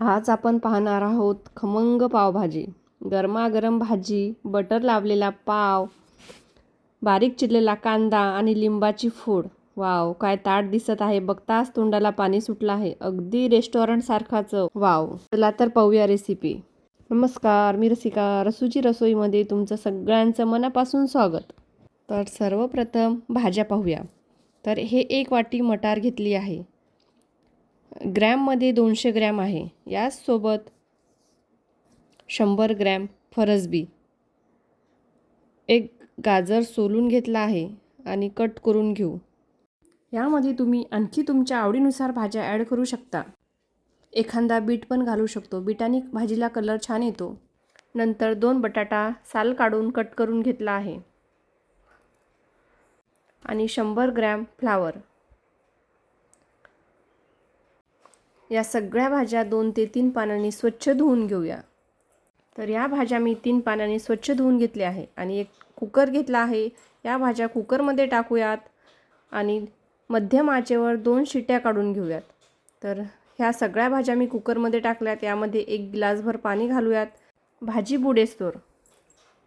आज आपण पाहणार आहोत खमंग पावभाजी. गरमागरम भाजी बटर लावलेला पाव बारीक चिरलेला कांदा आणि लिंबाची फोड. वाव काय ताट दिसत आहे. बघताच तोंडाला पाणी सुटलं आहे. अगदी रेस्टॉरंटसारखाच वाव. चला तर पाहूया रेसिपी नमस्कार मी रसिका. रसूची रसोईमध्ये तुमचं सगळ्यांचं मनापासून स्वागत. तर सर्वप्रथम भाज्या पाहूया. तर हे एक वाटी मटार घेतली आहे. ग्रॅममध्ये दोनशे ग्रॅम आहे. याचसोबत शंभर ग्रॅम फरसबी. एक गाजर सोलून घेतला आहे आणि कट करून घेऊ. यामध्ये तुम्ही आणखी तुमच्या आवडीनुसार भाज्या ॲड करू शकता. एखादा बीट पण घालू शकतो. बीटाने भाजीला कलर छान येतो. नंतर दोन बटाटा साल काढून कट करून घेतला आहे. आणि शंभर ग्रॅम फ्लावर. या सगळ्या भाज्या दोन ते तीन पानांनी स्वच्छ धुवून घेऊया. तर या भाज्या मी तीन पानांनी स्वच्छ धुवून घेतल्या आहे. आणि एक कुकर घेतला आहे. या भाज्या कुकरमध्ये टाकूयात. आणि मध्यम आचेवर दोन शिट्ट्या काढून घेऊयात. तर ह्या सगळ्या भाज्या मी कुकरमध्ये टाकल्यात. यामध्ये एक ग्लासभर पाणी घालूयात. भाजी बुडेस्तोर.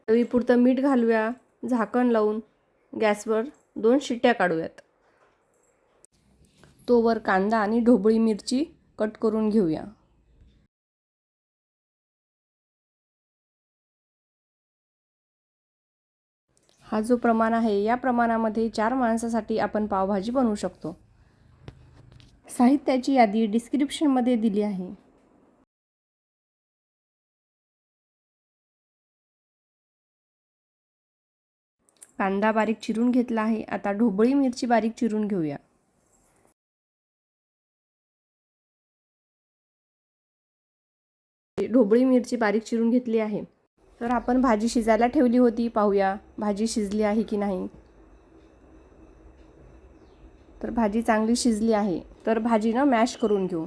चवीपुरतं मीठ घालूया. झाकण लावून गॅसवर दोन शिट्ट्या काढूयात. तोवर कांदा आणि ढोबळी मिरची कट करून घेऊया. हा जो प्रमाण आहे या प्रमाणामध्ये चार माणसासाठी आपण पावभाजी बनवू शकतो. साहित्याची यादी डिस्क्रिप्शनमध्ये दिली आहे. कांदा बारीक चिरून घेतला आहे. आता ढोबळी मिरची बारीक चिरून घेऊया. ढोबळी मिरची बारीक चिरून घेतली आहे. तर आपण भाजी शिजायला ठेवली होती. पाहूया भाजी शिजली आहे की नाही. तर भाजी चांगली शिजली आहे. तर भाजीनं मॅश करून घेऊ.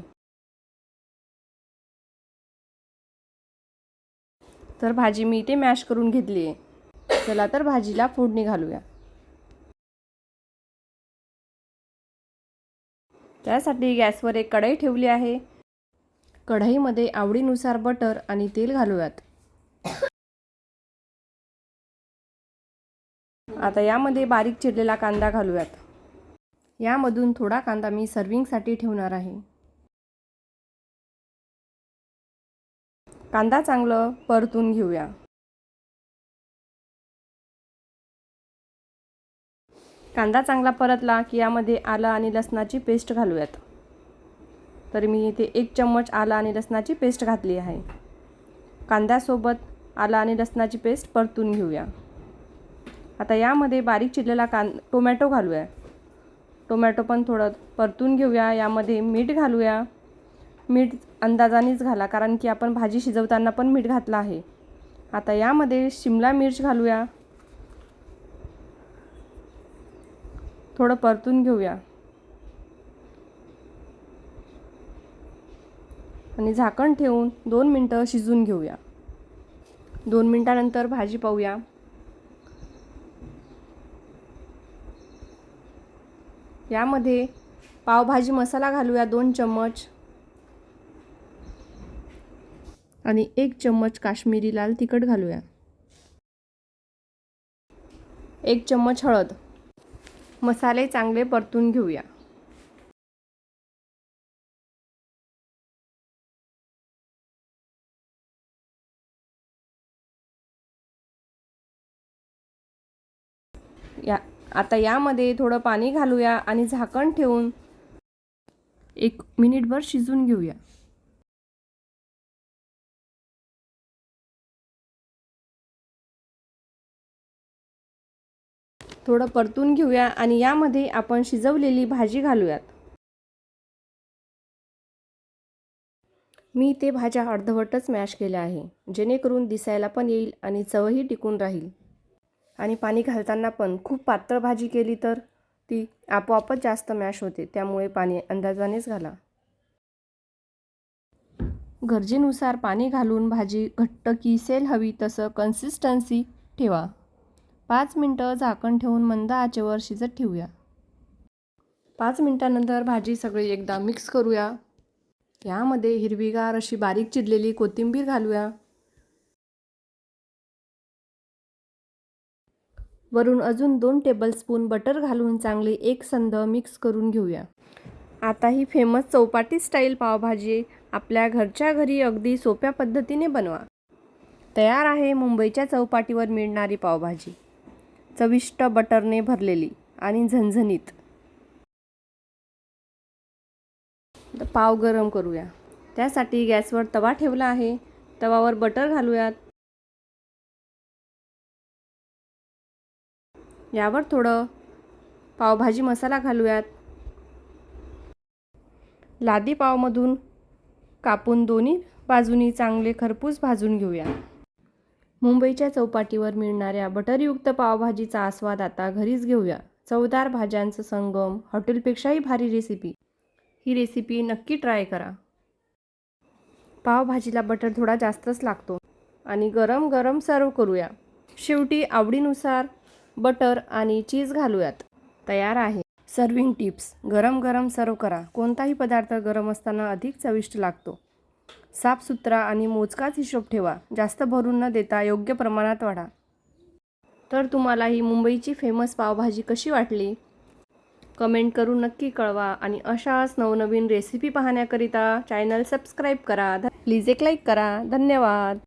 तर भाजी मी इथे मॅश करून घेतली आहे. चला तर भाजीला फोडणी घालूया. त्यासाठी गॅसवर एक कढई ठेवली आहे. कढईमध्ये आवडीनुसार बटर आणि तेल घालूयात. आता यामध्ये बारीक चिरलेला कांदा घालूयात. यामधून थोडा कांदा मी सर्विंगसाठी ठेवणार आहे. कांदा चांगलं परतून घेऊया. कांदा चांगला परतला की यामध्ये आलं आणि लसणाची पेस्ट घालूयात. तर मी इथे एक चम्मच आला आणि लसणाची पेस्ट घातली आहे. कांद्यासोबत आलं आणि लसणाची पेस्ट परतून घेऊया. आता यामध्ये बारीक चिरलेला कां टोमॅटो घालूया. टोमॅटो पण थोडं परतून घेऊया. यामध्ये मीठ घालूया. मीठ अंदाजानेच घाला कारण की आपण भाजी शिजवताना पण मीठ घातलं आहे. आता यामध्ये शिमला मिर्च घालूया. थोडं परतून घेऊया. आणि झाकण ठेवून दोन मिनटं शिजून घेऊया. दोन मिनटानंतर भाजी पाहूया. यामध्ये पावभाजी मसाला घालूया दोन चम्मच. आणि एक चम्मच काश्मीरी लाल तिखट घालूया. एक चम्मच हळद. मसाले चांगले परतून घेऊया. या आता यामध्ये थोडं पाणी घालूया आणि झाकण ठेवून एक मिनिटभर शिजून घेऊया. थोडं परतून घेऊया आणि यामध्ये आपण शिजवलेली भाजी घालूयात. मी ते भाज्या अर्धवटच मॅश केल्या आहे जेणेकरून दिसायला पण येईल आणि चवही टिकून राहील. आणि पाणी घालताना पण खूप पातळ भाजी केली तर ती आपोआपच जास्त मॅश होते त्यामुळे पाणी अंदाजानेच घाला. गरजेनुसार पाणी घालून भाजी घट्ट किसेल हवी तसं कन्सिस्टन्सी ठेवा. पाच मिनटं झाकण ठेवून मंद आचेवर शिजत ठेवूया. पाच मिनटानंतर भाजी सगळी एकदा मिक्स करूया. यामध्ये हिरवीगार अशी बारीक चिरलेली कोथिंबीर घालूया. वरून अजून दोन टेबलस्पून बटर घालून चांगले एकसंध मिक्स करून घेऊया. आता ही फेमस चौपाटी स्टाईल पावभाजी आपल्या घरच्या घरी अगदी सोप्या पद्धतीने बनवा. तयार आहे मुंबईच्या चौपाटीवर मिळणारी पावभाजी. चविष्ट बटरने भरलेली आणि झणझणीत. पाव गरम करूया. त्यासाठी गॅसवर तवा ठेवला आहे. तवावर बटर घालूयात. यावर थोडं पावभाजी मसाला घालूयात. लादी पावमधून कापून दोन्ही बाजूनी चांगले खरपूस भाजून घेऊया. मुंबईच्या चौपाटीवर मिळणाऱ्या बटरयुक्त पावभाजीचा आस्वाद आता घरीच घेऊया. चवदार भाज्यांचं संगम हॉटेलपेक्षाही भारी रेसिपी ही रेसिपी नक्की ट्राय करा. पावभाजीला बटर थोडा जास्तच लागतो आणि गरम गरम सर्व करूया. शेवटी आवडीनुसार बटर आणि चीज घालूयात. तयार आहे. Serving tips. गरम गरम सर्व करा. कोणताही पदार्थ गरम असताना अधिक चविष्ट लागतो. साफसुथरा आणि मोजकाच हिशोब ठेवा. जास्त भरून न देता योग्य प्रमाणात वाढा. तर तुम्हाला ही मुंबईची फेमस पावभाजी कशी वाटली? कमेंट करून नक्की कळवा आणि अशाच नवनवीन रेसिपी पाहण्याकरिता चॅनल सबस्क्राईब करा. ध- प्लीज एक लाईक करा. धन्यवाद.